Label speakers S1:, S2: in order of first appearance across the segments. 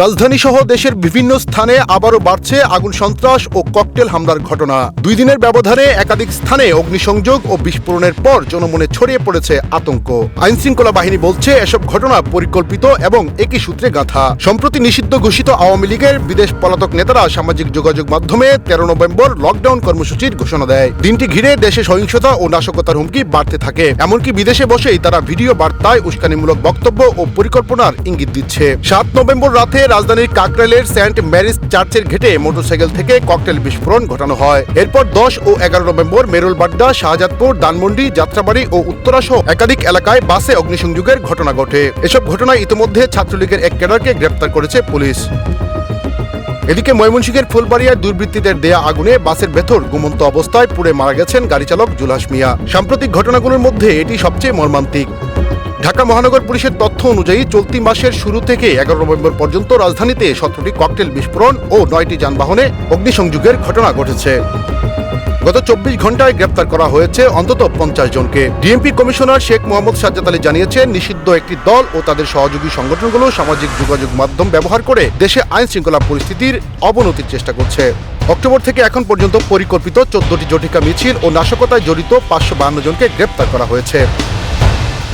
S1: রাজধানী সহ দেশের বিভিন্ন স্থানে আবারও বাড়ছে আগুন সন্ত্রাস ও ককটেল হামলার ঘটনা। দুই দিনের ব্যবধানে একাধিক স্থানে অগ্নিসংযোগ ও বিস্ফোরণের পর জনমনে ছড়িয়ে পড়েছে আতঙ্ক। আইন শৃঙ্খলা বাহিনী বলছে এসব ঘটনা পরিকল্পিত এবং একই সূত্রে গাঁথা। সম্প্রতি নিষিদ্ধ ঘোষিত আওয়ামী লীগের বিদেশ পলাতক নেতারা সামাজিক যোগাযোগ মাধ্যমে তেরো নভেম্বর লকডাউন কর্মসূচির ঘোষণা দেয়। দিনটি ঘিরে দেশে সহিংসতা ও নাশকতার হুমকি বাড়তে থাকে। এমনকি বিদেশে বসেই তারা ভিডিও বার্তায় উস্কানিমূলক বক্তব্য ও পরিকল্পনার ইঙ্গিত দিচ্ছে। সাত নভেম্বর রাতে রাজধানীর কাকরাইলের সেন্ট ম্যারিস চার্চের ঘেটে মোটরসাইকেল থেকে ককটেল বিস্ফোরণ ঘটানো হয়। এরপর দশ ও এগারো নভেম্বর মেরুলবাড্ডা, শাহজাদপুর, ধানমন্ডি, যাত্রাবাড়ি ও উত্তরা সহ একাধিক এলাকায় বাসে অগ্নিসংযোগের ঘটনা ঘটে। এসব ঘটনায় ইতিমধ্যে ছাত্রলীগের এক ক্যাডারকে গ্রেপ্তার করেছে পুলিশ। এদিকে ময়মনসিংহের ফুলবাড়িয়ায় দুর্বৃত্তদের দেয়া আগুনে বাসের ভেতর গুমন্ত অবস্থায় পুড়ে মারা গেছেন গাড়ি চালক জুলহাস মিয়া। সাম্প্রতিক ঘটনাগুলোর মধ্যে এটি সবচেয়ে মর্মান্তিক। ঢাকা মহানগর পুলিশের তথ্য অনুযায়ী চলতি মাসের শুরু থেকে এগারো নভেম্বর পর্যন্ত রাজধানীতে সতেরোটি ককটেল বিস্ফোরণ ও নয়টি যানবাহনে অগ্নিসংযোগের ঘটনা ঘটেছে। গত চব্বিশ ঘন্টায় গ্রেপ্তার করা হয়েছে অন্তত পঞ্চাশ জনকে। ডিএমপি কমিশনার শেখ মোহাম্মদ সাজ্জাদ আলী জানিয়েছেন, নিষিদ্ধ একটি দল ও তাদের সহযোগী সংগঠনগুলো সামাজিক যোগাযোগ মাধ্যম ব্যবহার করে দেশে আইন শৃঙ্খলা পরিস্থিতির অবনতির চেষ্টা করছে। অক্টোবর থেকে এখন পর্যন্ত পরিকল্পিত চোদ্দটি জটিকা মিছিল ও নাশকতায় জড়িত পাঁচশো বাহান্ন জনকে গ্রেপ্তার করা হয়েছে।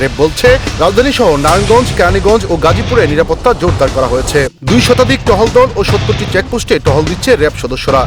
S1: রেপ বলছে। রাজধানী সহ নারায়ণগঞ্জ, কেরানীগঞ্জ ও গাজীপুরে নিরাপত্তা জোরদার করা হয়েছে। দুই শতাধিক টহল দল ও সত্তরটি চেকপোস্টে টহল দিচ্ছে র্যাব সদস্যরা।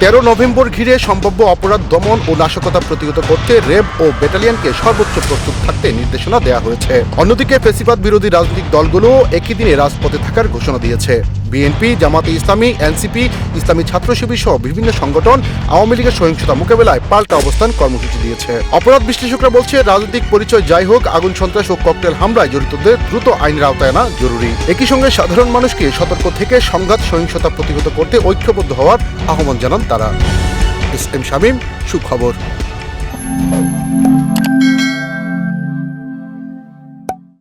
S1: তেরো নভেম্বর ঘিরে সম্ভাব্য অপরাধ, দমন ও নাশকতা প্রতিহত করতে রেব ও ব্যাটালিয়নকে সর্বোচ্চ প্রস্তুত থাকতে নির্দেশনা দেওয়া হয়েছে। অন্যদিকে ফেসিবাদ বিরোধী রাজনৈতিক দলগুলো একই দিনে রাজপথে থাকার ঘোষণা দিয়েছে। বিএনপি, জামাতে ইসলামী, এনসিপি, ইসলামী ছাত্র শিবির সহ বিভিন্ন সংগঠন আওয়ামী লীগের সহিংসতা মোকাবেলায় পাল্টা অবস্থান কর্মসূচি দিয়েছে। অপরাধ বিশ্লেষকরা বলছে, রাজনৈতিক পরিচয় যাই হোক, আগুন, সন্ত্রাস ও ককটেল হামলায় জড়িতদের দ্রুত আইনের আওতায় আনা জরুরি। একই সঙ্গে সাধারণ মানুষকে সতর্ক থেকে সংঘাত, সহিংসতা প্রতিহত করতে ঐক্যবদ্ধ হওয়ার আহ্বান জানান তারা। এস এম শামীম, সুখবর।